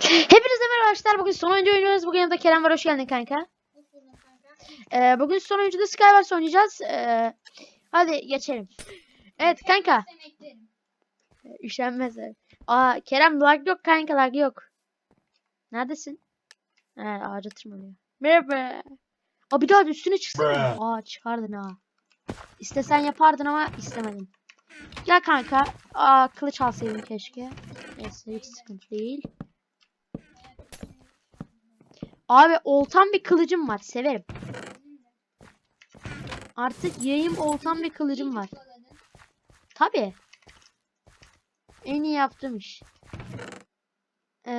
Hepinize merhaba arkadaşlar. Bugün son oyuncu oynuyoruz. Bugün yanımda Kerem var. Hoş geldin kanka. Ee, bugün son oyuncuda Skywars oynayacağız. Ee, hadi geçelim. Evet kanka. Üşenmez. Aa Kerem lag yok kanka lag yok. Neredesin? He ağaca tırmanıyor. Merhaba. Aa bir daha da üstüne çıksana. Aa çıkardın ha. İstesen yapardın ama istemedin. Gel kanka. Aa kılıç alsaydın keşke. Neyse hiç sıkıntı değil. Abi oltan bir kılıcım var. Severim. Artık yayım oltan bir kılıcım var. Tabi. En iyi yaptığım iş. Ee,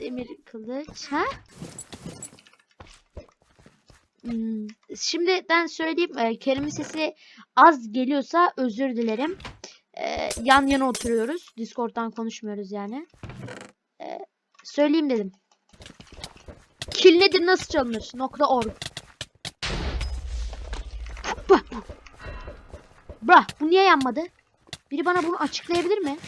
demir kılıç. Ha? Hmm, Şimdiden söyleyeyim. E, Kerim'in sesi az geliyorsa özür dilerim. Ee, yan yana oturuyoruz. Discord'dan konuşmuyoruz yani. Ee, söyleyeyim dedim. Kill nedir nasıl çalınır? Nokta org. Bra, bu niye yanmadı? Biri bana bunu açıklayabilir mi?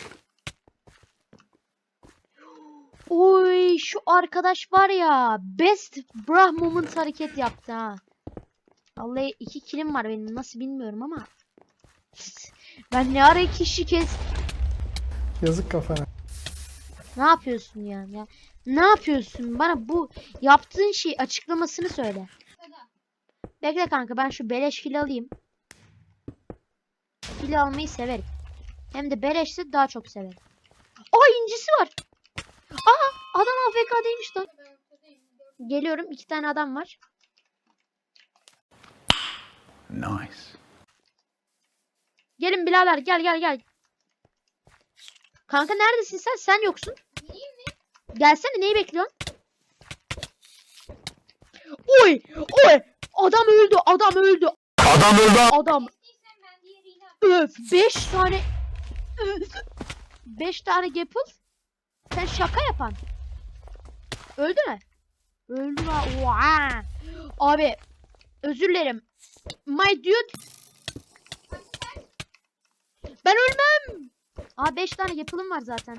Oy şu arkadaş var ya best bra moment hareket yaptı ha. Vallahi iki kilim var benim nasıl bilmiyorum ama. Ben ne ara iki kişi kes. Yazık kafana. Ne yapıyorsun yani ya? Ne yapıyorsun? Bana bu yaptığın şey açıklamasını söyle. Bekle kanka ben şu beleş fil alayım. Fil almayı severim. Hem de beleşse daha çok severim. Aa incisi var. Aa adam AFK'deymiş lan. Geliyorum iki tane adam var. Nice. Gelin birader gel gel gel. Kanka neredesin sen? Sen yoksun. Gelsene neyi bekliyorsun? Oy! Oy! Adam öldü, adam öldü. Adam öldü. Adam. Öf, 5 tane Öf. 5 tane gapple. Sen şaka yapan. Öldü mü? Öldü ha. Oha. Abi özür dilerim. My dude. Ben ölmem. Aa 5 tane yapılım var zaten.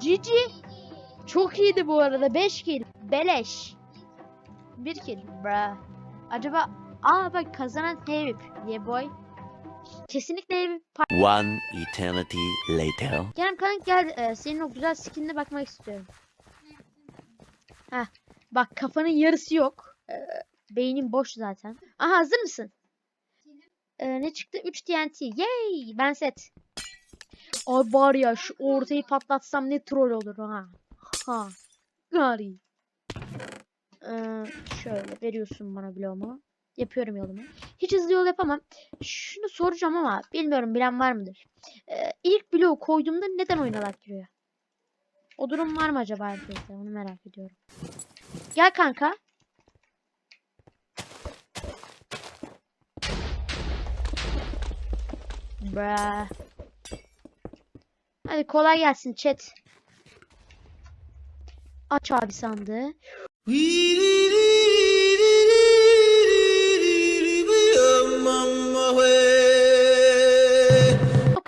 Cici. Çok iyiydi bu arada. 5 kill. Beleş. 1 kill. Bra. Acaba aa bak kazanan Hevip. Yeah boy. Kesinlikle Hevip. One eternity later. Kerem kanka gel e, senin o güzel skinine bakmak istiyorum. Heh. Bak kafanın yarısı yok. E, beynin boş zaten. Aha hazır mısın? E, ne çıktı? 3 TNT. Yay! Ben set. Ay var ya şu ortayı patlatsam ne troll olur ha. Ha. Gari. Ee, şöyle veriyorsun bana bloğumu. Yapıyorum yolumu. Hiç hızlı yol yapamam. Şunu soracağım ama bilmiyorum bilen var mıdır? Ee, ilk bloğu koyduğumda neden oyuna giriyor? O durum var mı acaba herkeste? Onu merak ediyorum. Gel kanka. Bra. Hadi kolay gelsin chat. Aç abi sandığı.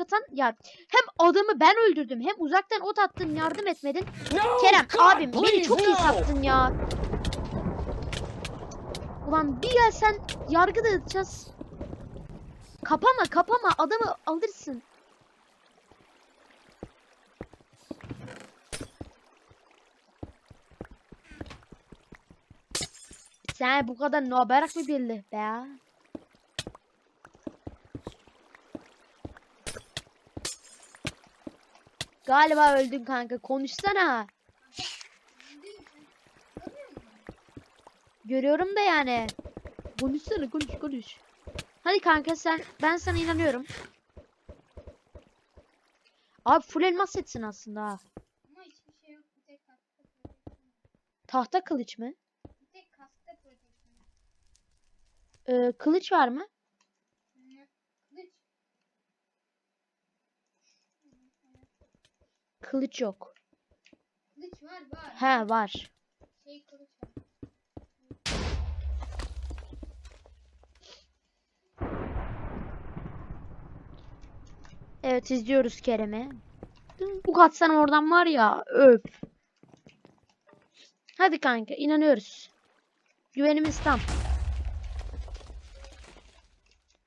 Atan ya hem adamı ben öldürdüm hem uzaktan ot attın yardım etmedin. Kerem abim beni çok iyi sattın ya. Ulan bir gelsen yargı dağıtacağız. Kapama kapama adamı alırsın. Sen bu kadar noberak mı belli be? Galiba öldün kanka. Konuşsana. Görüyorum da yani. Konuşsana konuş konuş. Hadi kanka sen ben sana inanıyorum. Abi full elmas etsin aslında ha. Şey. Tahta kılıç mı? Ee, kılıç var mı? Kılıç. Kılıç yok. Kılıç var var. He var. Şey kılıç var. Evet izliyoruz Kerem'i. Bu katsan oradan var ya öp. Hadi kanka inanıyoruz. Güvenimiz tam.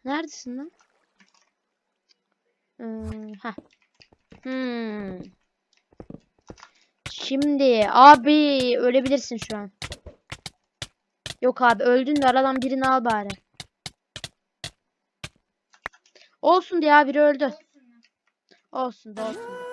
Neredesin lan? Hmm, heh. Hmm. Şimdi abi ölebilirsin şu an. Yok abi öldün de aradan birini al bari. Olsun diye biri öldü. Olsun da olsun.